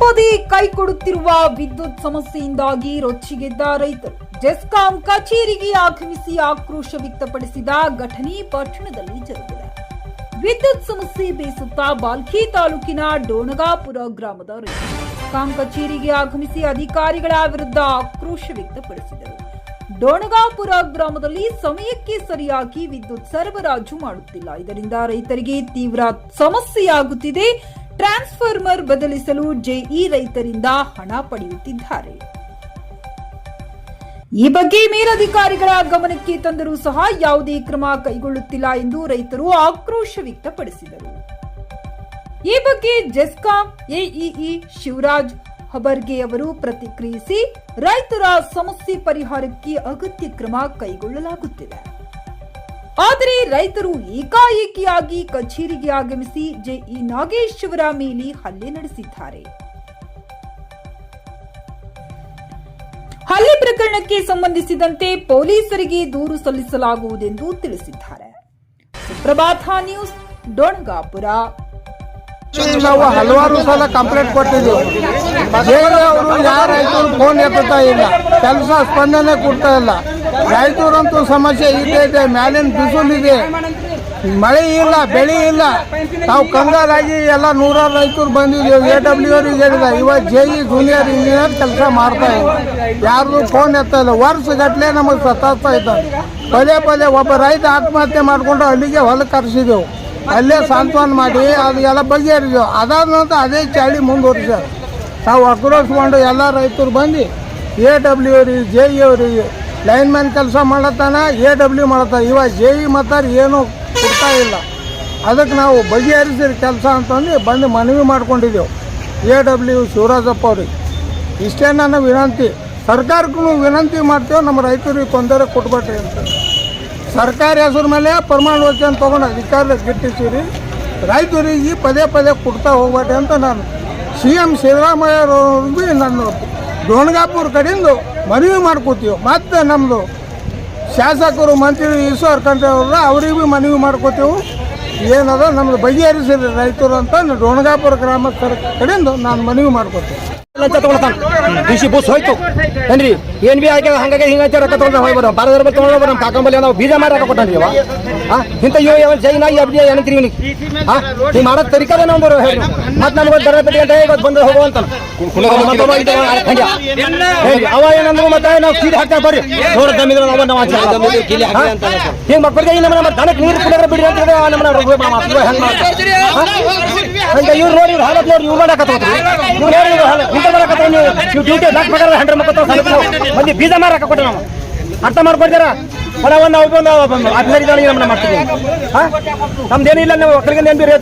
ಪದೇ ಕೈ ಕೊಡುತ್ತಿರುವ ವಿದ್ಯುತ್ ಸಮಸ್ಯೆಯಿಂದಾಗಿ ರೊಚ್ಚಿಗೆದ್ದ ರೈತರು. ಜೆಸ್ಕಾಂ ಕಚೇರಿಗೆ ಆಗಮಿಸಿ ಆಕ್ರೋಶ ವ್ಯಕ್ತಪಡಿಸಿದ ಘಟನೆ ಪಟ್ಟಣದಲ್ಲಿ ಜರುಗಿದೆ. ವಿದ್ಯುತ್ ಸಮಸ್ಯೆ ಬೇಸುತ್ತಾ ಬಾಲ್ಕಿ ತಾಲೂಕಿನ ಡೋಣಗಾಪುರ ಗ್ರಾಮದ ರೈತರು. ಜೆಸ್ಕಾಂ ಕಚೇರಿಗೆ ಆಗಮಿಸಿ ಅಧಿಕಾರಿಗಳ ವಿರುದ್ಧ ಆಕ್ರೋಶ ವ್ಯಕ್ತಪಡಿಸಿದರು. ಡೋಣಗಾಪುರ ಗ್ರಾಮದಲ್ಲಿ ಸಮಯಕ್ಕೆ ಸರಿಯಾಗಿ ವಿದ್ಯುತ್ ಸರಬರಾಜು ಮಾಡುತ್ತಿಲ್ಲ. ಇದರಿಂದ ರೈತರಿಗೆ ತೀವ್ರ ಸಮಸ್ಯೆಯಾಗುತ್ತಿದೆ. ಟ್ರಾನ್ಸ್ಫಾರ್ಮರ್ ಬದಲಿಸಲು ಜೆಇ ರೈತರಿಂದ ಹಣ ಪಡೆಯುತ್ತಿದ್ದಾರೆ. ಈ ಬಗ್ಗೆ ಮೇಲಧಿಕಾರಿಗಳ ಗಮನಕ್ಕೆ ತಂದರೂ ಸಹ ಯಾವುದೇ ಕ್ರಮ ಕೈಗೊಳ್ಳುತ್ತಿಲ್ಲ ಎಂದು ರೈತರು ಆಕ್ರೋಶ ವ್ಯಕ್ತಪಡಿಸಿದರು. ಈ ಬಗ್ಗೆ ಜೆಸ್ಕಾಂ, ಎಇಇ ಶಿವರಾಜ್ ಹಬರ್ಗೆ ಅವರು ಪ್ರತಿಕ್ರಿಯಿಸಿ, ರೈತರ ಸಮಸ್ಯೆ ಪರಿಹಾರಕ್ಕೆ ಅಗತ್ಯ ಕ್ರಮ ಕೈಗೊಳ್ಳಲಾಗುತ್ತಿದೆ. ಆದರೆ ರೈತರು ಏಕಾಏಕಿಯಾಗಿ ಕಚೇರಿಗೆ ಆಗಮಿಸಿ ಜೆಇ ನಾಗೇಶ್ ಅವರ ಮೇಲೆ ಹಲ್ಲೆ ನಡೆಸಿದ್ದಾರೆ. ಹಲ್ಲೆ ಪ್ರಕರಣಕ್ಕೆ ಸಂಬಂಧಿಸಿದಂತೆ ಪೊಲೀಸರಿಗೆ ದೂರು ಸಲ್ಲಿಸಲಾಗುವುದೆಂದು ತಿಳಿಸಿದ್ದಾರೆ. ಸುಪ್ರಭಾತ ನ್ಯೂಸ್, ಡೊಣಗಾಪುರ. ನಾವು ಹಲವಾರು ಸಲ ಕಂಪ್ಲೇಂಟ್ ಕೊಟ್ಟಿದ್ದೀವಿ. ಅವರು ಯಾರು ರೈತರು ಫೋನ್ ಎತ್ತುತ್ತಾ ಇಲ್ಲ. ಕೆಲಸ ಸ್ಪಂದನೆ ಕೊಡ್ತಾ ಇಲ್ಲ. ರೈತರಂತೂ ಸಮಸ್ಯೆ ಇದೆ ಇದೆ, ಮ್ಯಾಲಿನ ಬಿಸಿಲಿದೆ ಮಳೆ ಇಲ್ಲ, ಬೆಳೆ ಇಲ್ಲ. ನಾವು ಕಂಗಾಲಾಗಿ ಎಲ್ಲ ನೂರಾರು ರೈತರು ಬಂದಿದ್ದೀವಿ. ಎ ಡಬ್ಲ್ಯೂ ಅವ್ರಿಗೆ ಹೇಳಿದ, ಇವಾಗ ಜೆ ಇ ಜೂನಿಯರ್ ಇಂಜಿನಿಯರ್ ಕೆಲಸ ಮಾಡ್ತಾ ಇಲ್ಲ. ಯಾರ್ದು ಫೋನ್ ಎತ್ತಾ ಇಲ್ಲ. ವರ್ಷಗಟ್ಟಲೆ ನಮಗೆ ಸತಾಸ್ತಾ ಇದ್ದಾರೆ. ಪದೇ ಪದೇ ಒಬ್ಬ ರೈತ ಆತ್ಮಹತ್ಯೆ ಮಾಡಿಕೊಂಡು ಅಲ್ಲಿಗೆ ಹೊಲಕ್ಕೆ ಕರೆಸಿದೆವು ಅಲ್ಲೇ ಸಾಂತ್ವನ ಮಾಡಿ, ಅದು ಎಲ್ಲ ಬಗೆಹರಿದೆವು. ಅದಾದ ನಂತರ ಅದೇ ಚಾಳಿ ಮುಂದುವರಿಸ. ನಾವು ಆಕ್ರೋಶಗೊಂಡು ಎಲ್ಲ ರೈತರು ಬಂದು ಎ ಡಬ್ಲ್ಯೂ ಅವ್ರಿಗೆ ಜೆ ಇ ಅವ್ರಿಗೆ ಲೈನ್ಮ್ಯಾನ್ ಕೆಲಸ ಮಾಡತ್ತಾನ ಎ ಡಬ್ಲ್ಯೂ ಮಾಡತ್ತಾನೆ. ಇವಾಗ ಜೆ ಇ ಮತ್ತಾರ ಏನೂ ಕೊಡ್ತಾ ಇಲ್ಲ. ಅದಕ್ಕೆ ನಾವು ಬಗೆಹರಿಸಿರಿ ಕೆಲಸ ಅಂತಂದು ಬಂದು ಮನವಿ ಮಾಡ್ಕೊಂಡಿದ್ದೆವು. ಎ ಡಬ್ಲ್ಯೂ ಶಿವರಾಜಪ್ಪ ಅವ್ರಿಗೆ. ಇಷ್ಟೇ ನನ್ನ ವಿನಂತಿ. ಸರ್ಕಾರಕ್ಕೂ ವಿನಂತಿ ಮಾಡ್ತೇವೆ, ನಮ್ಮ ರೈತರಿಗೆ ತೊಂದರೆ ಕೊಟ್ಬಿಟ್ರಿ ಅಂತ. ಸರ್ಕಾರಿ ಹೆಸರು ಮೇಲೆ ಪ್ರಮಾಣ ವಚನ ತೊಗೊಂಡು ಅಧಿಕಾರ ಗಿಟ್ಟಿಸಿರಿ. ರೈತರಿಗೆ ಪದೇ ಪದೇ ಕೊಡ್ತಾ ಹೋಗ್ಬೇಡಿ ಅಂತ ನಾನು ಸಿ ಎಂ ಸಿದ್ದರಾಮಯ್ಯವ್ರಿಗೆ ನಾನು ದೋಣಗಾಪುರ ಕಡೆಯಿಂದ ಮನವಿ ಮಾಡ್ಕೋತೀವಿ. ಮತ್ತು ನಮ್ಮದು ಶಾಸಕರು, ಮಂತ್ರಿ ಈಶ್ವರ್ ಖಂಡ್ರೆ ಅವ್ರ ಅವ್ರಿಗೆ ಭೀ ಮನವಿ ಮಾಡ್ಕೋತೀವಿ. ಏನದ ನಮ್ಮದು ಬಗೆಹರಿಸಿರಿ ರೈತರು ಅಂತ ಡೋಣಗಾಪುರ ಗ್ರಾಮಸ್ಥರ ಕಡೆಯಿಂದ ನಾನು ಮನವಿ ಮಾಡ್ಕೋತೀನಿ ಲಂಚ ತಗೊಳತಾನ. ಸಿ ಬುಸ್ ಹೋಯ್ತು. ಏನ್ರಿ ಏನ್ ಬಿ ಆಗಿ ಹಂಗಾಗಿ ಹಿಂಗ ರೊಕ್ಕ ತಗೊಂಡ್ ಹೋಗಿ ಬರೋ ಬಾರದ ರೂಪಾಯಿ ತಗೊಂಡ್ ಬರೋ ಕಾಕಂಬಲ್ಲಿ ನಾವು ಬೀಜ ಮಾಡಿ ರೊಕ್ಕ ಕೊಟ್ಟಾನ್ರಿ ಅವ ಇಂಥ ಇವ ಯಾವ ಜೈನ ಅಬ್ಡಿ ಡಿ ಏನಂತೀರಿ ಇವನಿಗೆ? ಹಾ ನೀವು ಮಾಡೋ ತರಿಕದ ನಾವು ಬರೋ ಹೇಳಿ ಮತ್ತೆ ನಮ್ಗೆ ದರ ಪಟ್ಟಿ ಗಂಟೆ ಇವತ್ತು ಬಂದು ಹೋಗುವಂತ ಅವ ಏನಂದ್ರು ಮತ್ತೆ ನಾವು ಕೀಲಿ ಹಾಕ್ತಾ ಬರ್ರಿ. ನೋಡ ದಮ್ಮಿದ್ರೆ ನಾವು ನಾವು ಹಿಂಗ್ ಮಕ್ಕಳಿಗೆ ನಮ್ಮ ನಮ್ಮ ದನಕ್ಕೆ ನೀರು ಕುಡಿದ್ರೆ ಬಿಡಿ ಅಂತ ನಮ್ಮ ಹೆಂಗ್ ಹಂಗ ಇವ್ರು ನೋಡಿ ಇವ್ರು ಹಾಲತ್ ನೋಡಿ ಇವ್ರು ಮಾಡಕತ್ತವ್ರಿ ಇವ್ರು ನೋಡಿ ಇವ್ರು ಹಾಲು ಮಾಡಕತ್ತವ ನೀವು? ನೀವು ಡ್ಯೂಟಿ ಲಾಕ್ ಪ್ರಕಾರ ಹಂಡ್ರೆಡ್ ಮಕ್ಕಳು ಮಂದಿ ಬೀಜ ಮಾರಕ ಕೊಟ್ಟೆ ನಾವು. ಅರ್ಥ ಮಾಡ್ಕೊಡ್ತೀರಾ ಹೊರ ಒಂದು ಆಫೀಸರ್ ಇದ್ದಾನೆ ನಮ್ಮನ್ನ ಮಾಡ್ತೀವಿ ಹಾ? ನಮ್ದೇನಿಲ್ಲ ನಾವು ಒಕ್ಕಲಿಗೆ ನೆನ್ಪಿರಿ